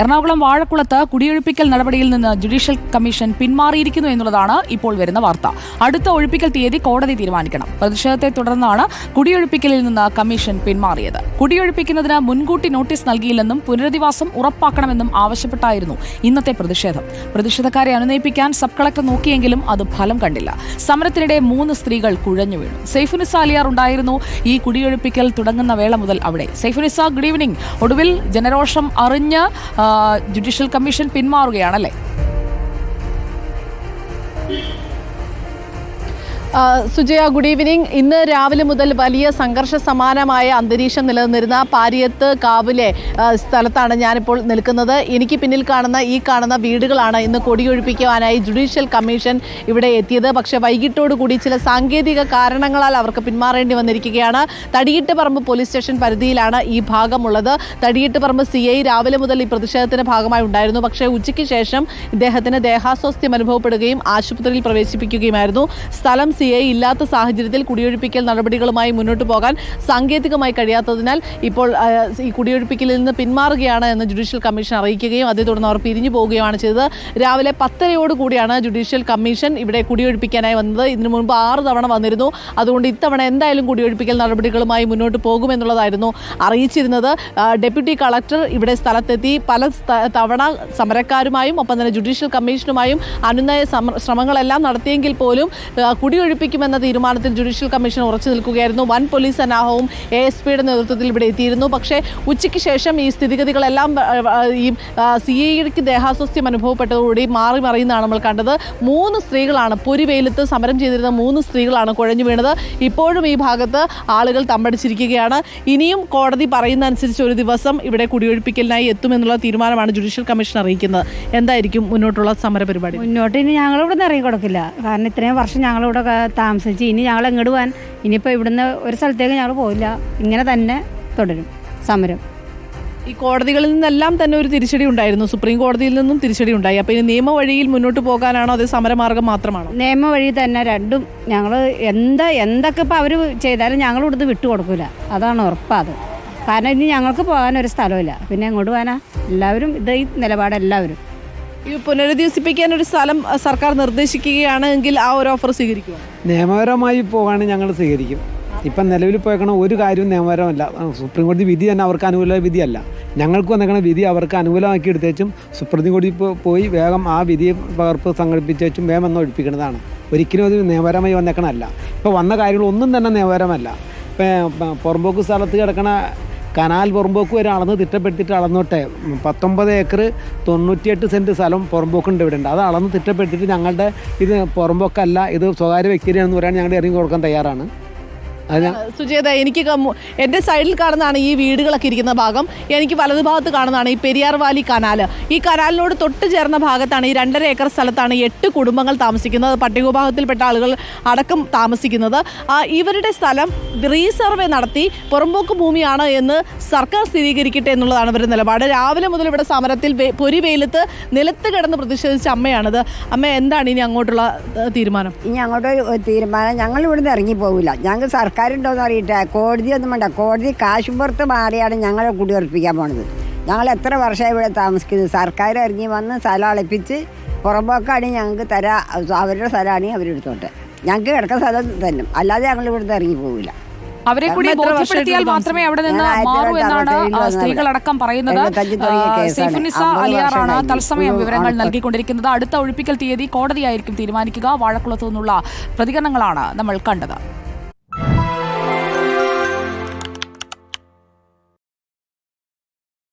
എറണാകുളം വാഴക്കുളത്ത് കുടിയൊഴിപ്പിക്കൽ നടപടിയിൽ നിന്ന് judicial commission പിന്മാറിയിരിക്കുന്നു എന്നുള്ളതാണ് ഇപ്പോൾ വരുന്ന വാർത്ത. അടുത്ത ഒഴിപ്പിക്കൽ തീയതി കോടതി തീരുമാനിക്കണം. പ്രതിഷേധത്തെ തുടർന്നാണ് കുടിയൊഴിപ്പിക്കലിൽ നിന്ന് കമ്മീഷൻ പിന്മാറിയത്. കുടിയൊഴിപ്പിക്കുന്നതിന് മുൻകൂട്ടി നോട്ടീസ് നൽകിയില്ലെന്നും പുനരധിവാസം ഉറപ്പാക്കണമെന്നും ആവശ്യപ്പെട്ടായിരുന്നു ഇന്നത്തെ പ്രതിഷേധം. പ്രതിഷേധക്കാരെ അനുനയിപ്പിക്കാൻ സബ് കളക്ടർ നോക്കിയെങ്കിലും അത് ഫലം കണ്ടില്ല. സമരത്തിനിടെ മൂന്ന് സ്ത്രീകൾ കുഴഞ്ഞു വീണു. സൈഫുനിസാലിയാർ ഉണ്ടായിരുന്നു. ഈ കുടിയൊഴിപ്പിക്കൽ തുടങ്ങുന്ന വേള മുതൽ അവിടെ. Saifunisa good evening. ഒടുവിൽ ജനരോഷം അറിഞ്ഞ് ജുഡീഷ്യൽ കമ്മീഷൻ പിന്മാറുകയാണല്ലേ? സുജയ ഗുഡ് ഈവനിങ് ഇന്ന് രാവിലെ മുതൽ വലിയ സംഘർഷ സമാനമായ അന്തരീക്ഷം നിലനിന്നിരുന്ന പാരിയത്ത് കാവിലെ സ്ഥലത്താണ് ഞാനിപ്പോൾ നിൽക്കുന്നത്. എനിക്ക് പിന്നിൽ കാണുന്ന ഈ കാണുന്ന വീടുകളാണ് ഇന്ന് കൊടിയൊഴിപ്പിക്കുവാനായി ജുഡീഷ്യൽ കമ്മീഷൻ ഇവിടെ എത്തിയത്. പക്ഷേ വൈകിട്ടോടു കൂടി ചില സാങ്കേതിക കാരണങ്ങളാൽ അവർക്ക് പിന്മാറേണ്ടി വന്നിരിക്കുകയാണ്. തടിയിട്ട് പറമ്പ് പോലീസ് സ്റ്റേഷൻ പരിധിയിലാണ് ഈ ഭാഗമുള്ളത്. തടിയിട്ട് പറമ്പ് സി ഐ രാവിലെ മുതൽ ഈ പ്രതിഷേധത്തിന്റെ ഭാഗമായി ഉണ്ടായിരുന്നു. പക്ഷേ ഉച്ചയ്ക്ക് ശേഷം ഇദ്ദേഹത്തിന് ദേഹാസ്വാസ്ഥ്യം അനുഭവപ്പെടുകയും ആശുപത്രിയിൽ പ്രവേശിപ്പിക്കുകയുമായിരുന്നു. സ്ഥലം സി ഐ ഇല്ലാത്ത സാഹചര്യത്തിൽ കുടിയൊഴിപ്പിക്കൽ നടപടികളുമായി മുന്നോട്ട് പോകാൻ സാങ്കേതികമായി കഴിയാത്തതിനാൽ ഇപ്പോൾ ഈ കുടിയൊഴിപ്പിക്കലിൽ നിന്ന് പിന്മാറുകയാണ് എന്ന് ജുഡീഷ്യൽ കമ്മീഷൻ അറിയിക്കുകയും അതേ തുടർന്ന് അവർ പിരിഞ്ഞു പോവുകയാണ് ചെയ്തത്. രാവിലെ പത്തരയോട് കൂടിയാണ് ജുഡീഷ്യൽ കമ്മീഷൻ ഇവിടെ കുടിയൊഴിപ്പിക്കാനായി വന്നത്. ഇതിനു മുൻപ് ആറ് തവണ വന്നിരുന്നു. അതുകൊണ്ട് ഇത്തവണ എന്തായാലും കുടിയൊഴിപ്പിക്കൽ നടപടികളുമായി മുന്നോട്ട് പോകുമെന്നുള്ളതായിരുന്നു അറിയിച്ചിരുന്നത്. ഡെപ്യൂട്ടി കളക്ടർ ഇവിടെ സ്ഥലത്തെത്തി പല തവണ സമരക്കാരുമായും ഒപ്പം തന്നെ ജുഡീഷ്യൽ കമ്മീഷനുമായും അനുനയ ശ്രമങ്ങളെല്ലാം നടത്തിയെങ്കിൽ പോലും ആ, കുടിയൊഴിപ്പിക്കുമെന്ന തീരുമാനത്തിൽ ജുഡീഷ്യൽ കമ്മീഷൻ ഉറച്ചു നിൽക്കുകയായിരുന്നു. വൻ പോലീസ് സന്നാഹവും എ എസ് പിയുടെ നേതൃത്വത്തിൽ ഇവിടെ എത്തിയിരുന്നു. പക്ഷേ ഉച്ചയ്ക്ക് ശേഷം ഈ സ്ഥിതിഗതികളെല്ലാം ഈ സി ഐക്ക് ദേഹാസ്വാസ്ഥ്യം അനുഭവപ്പെട്ടതോടുകൂടി മാറി മറിയുന്നതാണ് നമ്മൾ കണ്ടത്. മൂന്ന് സ്ത്രീകളാണ് പൊരി വെയിലത്ത് സമരം ചെയ്തിരുന്ന മൂന്ന് സ്ത്രീകളാണ് കുഴഞ്ഞു വീണത്. ഇപ്പോഴും ഈ ഭാഗത്ത് ആളുകൾ തമ്പടിച്ചിരിക്കുകയാണ്. ഇനിയും കോടതി പറയുന്ന അനുസരിച്ച് ഒരു ദിവസം ഇവിടെ കുടിയൊഴിപ്പിക്കലിനായി എത്തുമെന്നുള്ള തീരുമാനമാണ് ജുഡീഷ്യൽ കമ്മീഷൻ അറിയിക്കുന്നത്. എന്തായിരിക്കും മുന്നോട്ടുള്ള സമര പരിപാടി മുന്നോട്ട് ഇനി ഞങ്ങളിവിടെ നിന്ന് ഇറങ്ങി കൊടുക്കില്ല കാരണം ഇത്രയും വർഷം ഞങ്ങളിവിടെ താമസിച്ച് ഇനി ഞങ്ങൾ എങ്ങോട്ട് പോകാൻ? ഇനിയിപ്പോൾ ഇവിടുന്ന് ഒരു സ്ഥലത്തേക്ക് ഞങ്ങൾ പോയില്ല ഇങ്ങനെ തന്നെ തുടരും സമരം. ഈ കോടതികളിൽ നിന്നെല്ലാം തന്നെ ഒരു തിരിച്ചടി ഉണ്ടായിരുന്നു. സുപ്രീം കോടതിയിൽ നിന്നും തിരിച്ചടി ഉണ്ടായി. അപ്പോൾ ഇനി നിയമ വഴിയിൽ മുന്നോട്ട് പോകാനാണോ അതേ സമരമാർഗം മാത്രമാണോ? നിയമ വഴി തന്നെ രണ്ടും ഞങ്ങൾ എന്താ എന്തൊക്കെ ഇപ്പോൾ അവർ ചെയ്താലും ഞങ്ങൾ ഇവിടുന്ന് വിട്ടു കൊടുക്കില്ല അതാണ് ഉറപ്പാത് കാരണം ഇനി ഞങ്ങൾക്ക് പോകാൻ ഒരു സ്ഥലമില്ല പിന്നെ എങ്ങോട്ട് പോകാനാ? എല്ലാവരും ഇത് ഈ നിലപാട് എല്ലാവരും ഈ പുനരധിവസിപ്പിക്കാൻ ഒരു സ്ഥലം സർക്കാർ സർക്കാർ നിർദ്ദേശിക്കുകയാണെങ്കിൽ ആ ഒരു ഓഫർ സ്വീകരിക്കും നിയമപരമായി പോവുകയാണെങ്കിൽ ഞങ്ങൾ സ്വീകരിക്കും. ഇപ്പം നിലവിൽ പോയേക്കണ ഒരു കാര്യവും നിയമപരമല്ല. സുപ്രീം കോടതി വിധി തന്നെ അവർക്ക് അനുകൂല വിധിയല്ല. ഞങ്ങൾക്ക് വന്നേക്കണ വിധി അവർക്ക് അനുകൂലമാക്കി എടുത്തേച്ചും സുപ്രീം കോടതി പോയി വേഗം ആ വിധി പകർപ്പ് സംഘടിപ്പിച്ചേച്ചും വേഗം എന്ന് ഒഴിപ്പിക്കുന്നതാണ്. ഒരിക്കലും അത് നിയമപരമായി വന്നേക്കണമല്ല ഇപ്പോൾ വന്ന കാര്യങ്ങളൊന്നും തന്നെ നിയമപരമല്ല. ഇപ്പം പുറമ്പോക്ക് സ്ഥലത്ത് കിടക്കണ കനാൽ പുറമ്പോക്ക് വരെ അളന്ന് തിട്ടപ്പെടുത്തിയിട്ട് അളന്നോട്ടെ. പത്തൊമ്പത് ഏക്കർ തൊണ്ണൂറ്റിയെട്ട് സെന്റ് സ്ഥലം പുറമ്പോക്കുണ്ട് ഇവിടെ ഉണ്ട് അത് അളന്ന് തിട്ടപ്പെടുത്തിയിട്ട് ഞങ്ങളുടെ ഇത് പുറമ്പോക്കല്ല ഇത് സ്വകാര്യ വ്യക്തിയാണെന്ന് പറയാൻ ഞങ്ങളുടെ ഇറങ്ങി കൊടുക്കാൻ തയ്യാറാണ്. സുജേത എനിക്ക് എന്റെ എന്റെ സൈഡിൽ കാണുന്നതാണ് ഈ വീടുകളൊക്കെ ഇരിക്കുന്ന ഭാഗം. എനിക്ക് വലതുഭാഗത്ത് കാണുന്നതാണ് ഈ പെരിയാർ വാലി കനാല്. ഈ കനാലിനോട് തൊട്ട് ചേർന്ന ഭാഗത്താണ് ഈ രണ്ടര ഏക്കർ സ്ഥലത്താണ് എട്ട് കുടുംബങ്ങൾ താമസിക്കുന്നത്. പട്ടികവിഭാഗത്തിൽപ്പെട്ട ആളുകൾ അടക്കം താമസിക്കുന്നത്. ആ, ഇവരുടെ സ്ഥലം റീസർവേ നടത്തി പുറമ്പോക്ക് ഭൂമിയാണ് എന്ന് സർക്കാർ സ്ഥിരീകരിക്കട്ടെ എന്നുള്ളതാണ് ഇവരുടെ നിലപാട്. രാവിലെ മുതൽ ഇവിടെ സമരത്തിൽ പൊരി വെയിലത്ത് നിലത്ത് കിടന്ന് പ്രതിഷേധിച്ച അമ്മയാണിത്. അമ്മ എന്താണ് ഇനി അങ്ങോട്ടുള്ള തീരുമാനം? ഇനി അങ്ങോട്ട് തീരുമാനം ഞങ്ങൾ ഇവിടുന്ന് ഇറങ്ങി പോകില്ല ഞങ്ങൾ ഞങ്ങൾക്ക് സർക്കാരുണ്ടോയെന്ന് അറിയട്ടെ കോടതി ഒന്നും വേണ്ട. കോടതി കാശുപുറത്ത് മാറിയാണ് ഞങ്ങളെ കുടിയുറപ്പിക്കാൻ പോണത്. ഞങ്ങൾ എത്ര വർഷമായി ഇവിടെ താമസിക്കുന്നത് സർക്കാർ ഇറങ്ങി വന്ന് സ്ഥലം അളപ്പിച്ച് പുറമ്പോക്കാണ് ഞങ്ങൾക്ക് തരാ അവരുടെ സ്ഥലമാണെങ്കിൽ അവരെടുത്തോട്ടെ ഞങ്ങൾക്ക് കിടക്കുന്ന സ്ഥലം തന്നെ അല്ലാതെ ഞങ്ങൾ ഇവിടുന്ന് ഇറങ്ങി പോവില്ല. അവരെ കൂടി ബോധ്യപ്പെടുത്തിയാൽ മാത്രമേ അവിടെ നിന്ന് മാറൂ എന്നാണ് സ്ത്രീകളടക്കം പറയുന്നത്. സൈഫുനിസ അലിയാറാണ് തത്സമയം വിവരങ്ങൾ നൽകിക്കൊണ്ടിരിക്കുന്നത്. അടുത്ത ഒഴിപ്പിക്കൽ തീയതി കോടതിയായിരിക്കും തീരുമാനിക്കുക. വാഴക്കുളത്തു നിന്നുള്ള പ്രതികരണങ്ങളാണ് നമ്മൾ കണ്ടത്.